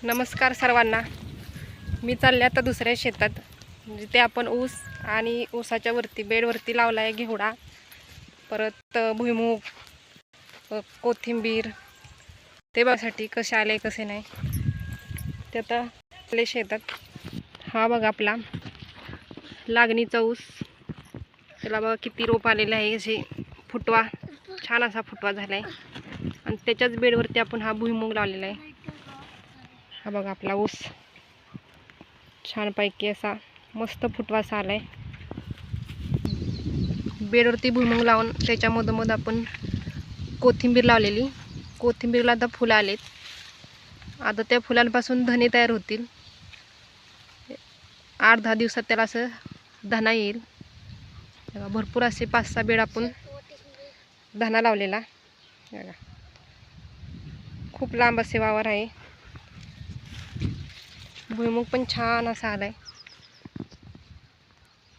नमस्कार सर्वांना. मी चालले आता दुसऱ्या शेतात. म्हणजे जिथे आपण ऊस आणि ऊसाच्या वरती बेडवरती लावला आहे घेवडा. परत भुईमूग कोथिंबीर. ते बघासाठी कसे आले कसे नाही. ते आता आपले शेतात. हा बघा आपला लागणीचा ऊस. त्याला बघा किती रोप आलेले आहे. असे फुटवा छान असा फुटवा झाला आहे आणि त्याच्याच बेडवरती आपण हा भुईमूग लावलेला आहे. हा बघा आपला ऊस. छानपैकी असा मस्त फुटवासा आला आहे बेडवरती भुईमुग लावून त्याच्यामधोमध आपण कोथिंबीर लावलेली. कोथिंबीरला आता फुलं आलेत. आता त्या फुलांपासून धने तयार होतील. आठ दहा दिवसात त्याला असं धना येईल. भरपूर असे पाच सहा बेड आपण धना लावलेला. खूप लांब असे वावर आहे. भुईमुग पण छान असा आलाय.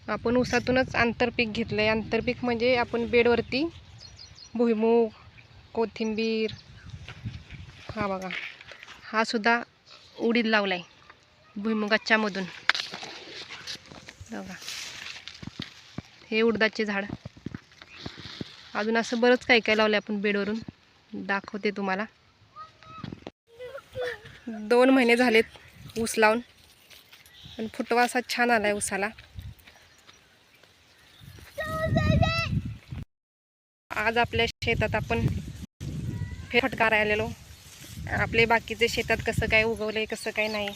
आपण ऊसातूनच आंतरपीक घेतलं आहे आंतरपीक म्हणजे आपण बेडवरती भुईमुग कोथिंबीर हा बघा हा सुद्धा उडीद लावला आहे भुईमुगाच्यामधून बघा हे उडदाचे झाड. अजून असं बरंच काय काय आहे आपण बेडवरून दाखवते तुम्हाला. दोन महिने झालेत. ऊस लावून. पण फुटवा असा छान आला आहे ऊसाला. आज आपल्या शेतात आपण फेरफटकार आलेलो आपले बाकीचे शेतात कसं काय उगवलंय कसं काय नाही.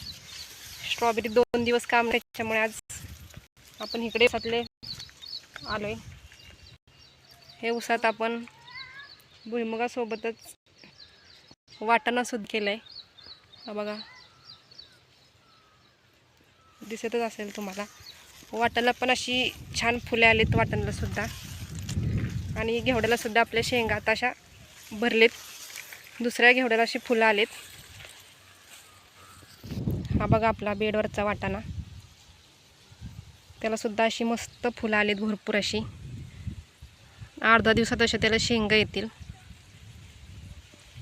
स्ट्रॉबेरी दोन दिवस काम त्याच्यामुळे आज आपण इकडे आपले आलो आहे हे ऊसात आपण भुईमुगासोबतच वाटाणा सुद्धा आहे बघा. दिसतच असेल तुम्हाला. वाटाला पण अशी छान फुले आलीत वाटाण्याला सुद्धा. आणि घेवड्याला सुद्धा आपल्या शेंगा आता अशा भरलेत. दुसऱ्या घेवड्याला अशी फुलं आलेत. हा बघा आपला बेडवरचा वाटाणा. त्याला सुद्धा अशी मस्त फुलं आलीत भरपूर अशी. अर्धा दिवसात अशा त्याला शेंगा येतील.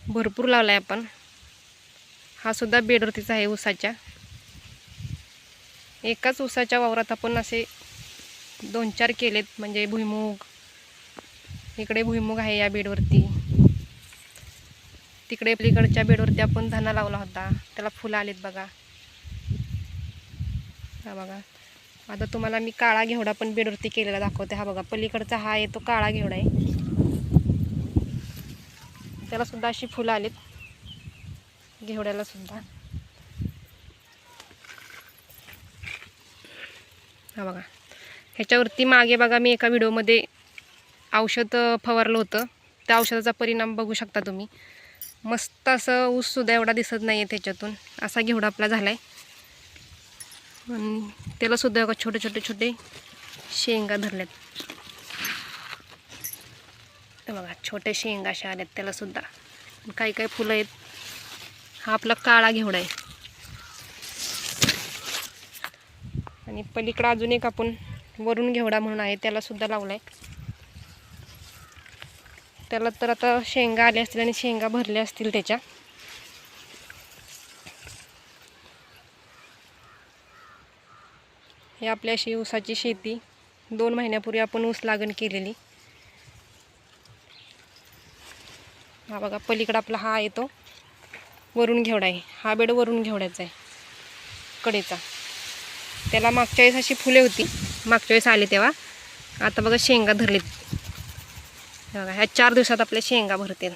भरपूर लावला आहे आपण. हा सुद्धा बेडवरतीच आहे ऊसाच्या. एकाच ऊसाच्या वावरात आपण असे दोन चार केलेत म्हणजे भुईमूग. इकडे भुईमूग आहे या बेडवरती. तिकडे पलीकडच्या बेडवरती आपण धना लावला होता. त्याला फुलं आलेत बघा. हा बघा. आता तुम्हाला मी काळा घेवडा पण बेडवरती केलेला दाखवते. हा बघा पलीकडचा हा आहे तो काळा घेवडा आहे. त्याला सुद्धा अशी फुलं आलीत. घेवड्याला हा बघा. ह्याच्यावरती मागे बघा मी एका व्हिडिओमध्ये औषध फवारलं होतं. त्या औषधाचा परिणाम बघू शकता तुम्ही. मस्त असं ऊससुद्धा एवढा दिसत नाही आहे त्याच्यातून. असा घेवडा आपला झाला आहे आणि त्यालासुद्धा बघा छोटे छोटे छोटे शेंगा धरल्यात. बघा छोटे शेंगा अशा आल्यात त्यालासुद्धा काही काही फुलं आहेत. हा आपला काळा घेवडा आहे. आणि पलीकडं अजून एक आपण वरून घेवडा म्हणून आहे त्यालासुद्धा लावला आहे त्याला तर आता शेंगा आल्या असतील आणि शेंगा भरल्या असतील त्याच्या. हे आपल्या अशी ऊसाची शेती दोन महिन्यापूर्वी आपण ऊस लागण केलेली. हा बघा पलीकडं आपला हा आहे तो. वरून घेवडा आहे. हा बेड वरून घेवड्याचा आहे. कडेचा. त्याला मागच्या वेळेस अशी फुले होती. मागच्या वेळेस आली तेव्हा. आता बघा शेंगा धरलेत. हे बघा ह्या चार दिवसात आपल्या शेंगा भरतील.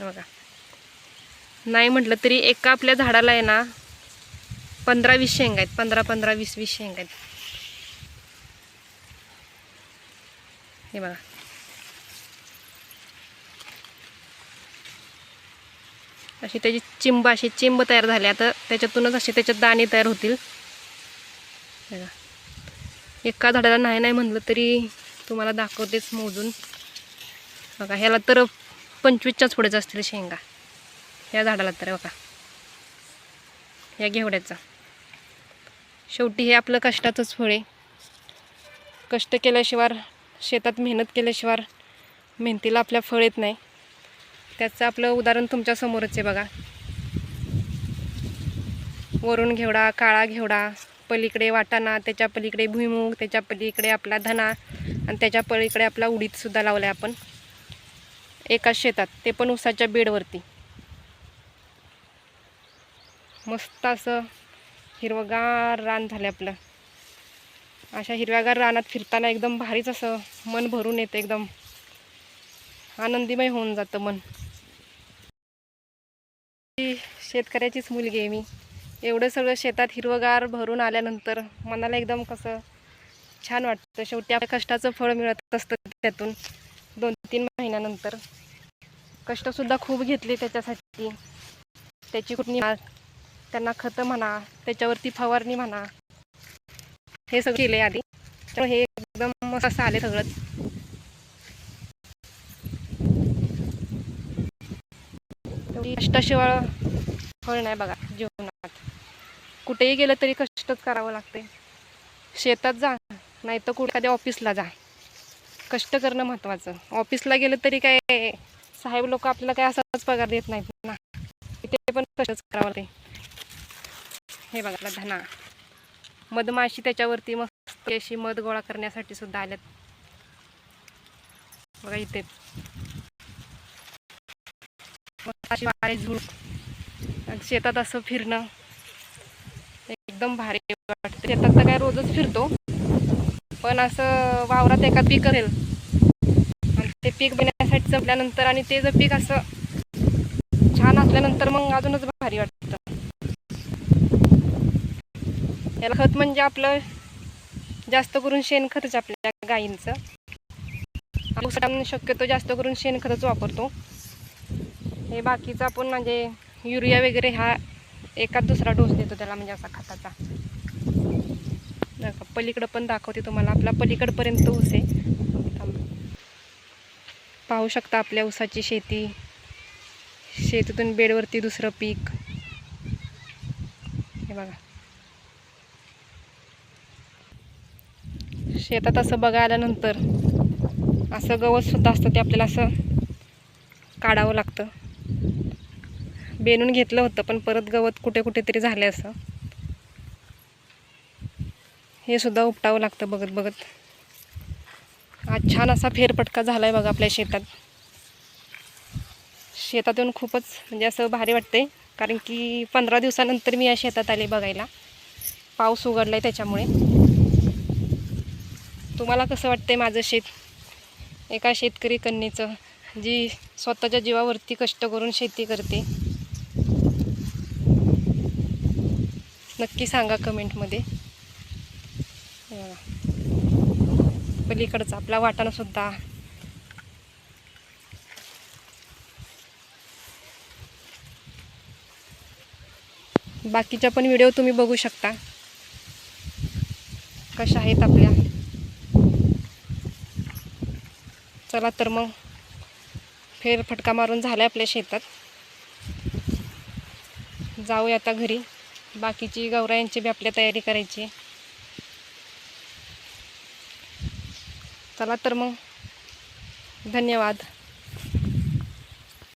बघा. नाही म्हटलं तरी एका आपल्या झाडाला आहे ना पंधरा वीस शेंगा आहेत. पंधरा पंधरा वीस वीस शेंगा आहेत. हे बघा. अशी त्याची चिंब अशी चिंब तयार झाली. आता त्याच्यातूनच असे त्याच्यात दाणे तयार होतील. बघा. एका झाडाला नाही नाही म्हणलं तरी तुम्हाला दाखवतेच मोजून. बघा ह्याला तर पंचवीसच्याच पुढेच असतील शेंगा. ह्या झाडाला तर बघा. ह्या घेवड्याचा. शेवटी हे आपलं कष्टाचंच फळ आहे. कष्ट केल्याशिवाय शेतात मेहनत केल्याशिवाय मेहनतीला आपल्या फळ येत नाही. त्याचं आपलं उदाहरण तुमच्यासमोरच आहे बघा. वरून घेवडा काळा घेवडा पलीकडे वाटाणा त्याच्या पलीकडे भुईमूग त्याच्या पलीकडे आपला धना आणि त्याच्या पलीकडे आपला उडीदसुद्धा लावला आहे आपण. एकाच शेतात ते पण उसाच्या बेडवरती. मस्त असं हिरवगार रान झालं आपलं. अशा हिरव्यागार रानात फिरताना एकदम भारीच असं मन भरून येतं एकदम. आनंदीमय होऊन जातं मन. शेतकऱ्याचीच मुलगी आहे मी. एवढं सगळं शेतात हिरवगार भरून आल्यानंतर मनाला एकदम कसं छान वाटतं. शेवटी आपल्या कष्टाचं फळ मिळत असतं त्यातून. दोन तीन महिन्यानंतर. कष्टसुद्धा खूप घेतले त्याच्यासाठी. त्याची कुठली त्यांना खतं म्हणा त्याच्यावरती फवारणी म्हणा. हे सगळं केलं आधी. तर हे एकदम मस्त असं आले सगळंच. कष्टाशिवाय फळ नाही बघा जीवनात. कुठेही गेलं तरी कष्टच करावं लागते शेतात जा नाही तर कुठे एखाद्या ऑफिसला जा. कष्ट करणं महत्त्वाचं ऑफिसला गेलं तरी काय साहेब लोक आपल्याला काय असाच पगार देत नाहीत ना. इथे पण कष्टच करावं लागते हे बघा धना. मधमाशी त्याच्यावरती मस्त अशी मध गोळा करण्यासाठी सुद्धा आल्यात. बघा इथे. मस्त झुळूक शेतात असं फिरणं एकदम भारी वाटतं. शेतात तर काय रोजच फिरतो पण असं वावरात एका पीक असेल आणि ते पीक बनण्यासाठी जपल्यानंतर आणि ते जर पीक असं छान असल्यानंतर मग अजूनच भारी वाटतं. याला खत म्हणजे आपलं जास्त करून शेणखतच आपल्या गायींचं. आपण शक्यतो जास्त करून शेणखतच वापरतो. हे बाकीचं आपण म्हणजे युरिया वगैरे हा एका दुसरा डोस देतो त्याला म्हणजे असा खताचा. नका पलीकडं पण दाखवते तुम्हाला आपला पलीकडपर्यंत ऊस आहे. पाहू शकता आपल्या ऊसाची शेती. शेतीतून बेडवरती दुसरं पीक. हे बघा. शेतात असं बघा आल्यानंतर असं गवतसुद्धा असतं ते आपल्याला असं काढावं लागतं. बेनून घेतलं होतं पण परत गवत कुठे कुठेतरी झालं असं. हे सुद्धा उपटावं लागतं बघत बघत. आज छान असा फेरफटका झाला आहे बघा आपल्या शेतात. शेतातून खूपच म्हणजे असं भारी वाटते कारण की पंधरा दिवसानंतर मी या शेतात आले बघायला. पाऊस उघडला आहे त्याच्यामुळे. तुम्हाला कसं वाटतंय माझं शेत? एका शेतकरी कन्येचं जी स्वतःच्या जीवावरती कष्ट करून शेती करते. नक्की सांगा कमेंटमध्ये. पलीकडचा आपला वाटाणा सुद्धा. बाकीच्या पण व्हिडिओ तुम्ही बघू शकता. कशा आहेत आपल्या? चला तर मग फेरफटका मारून झाला आपल्या शेतात. जाऊया आता घरी. बाकीची गौरायांची बी आपल्या तयारी करायची. चला तर मग. धन्यवाद.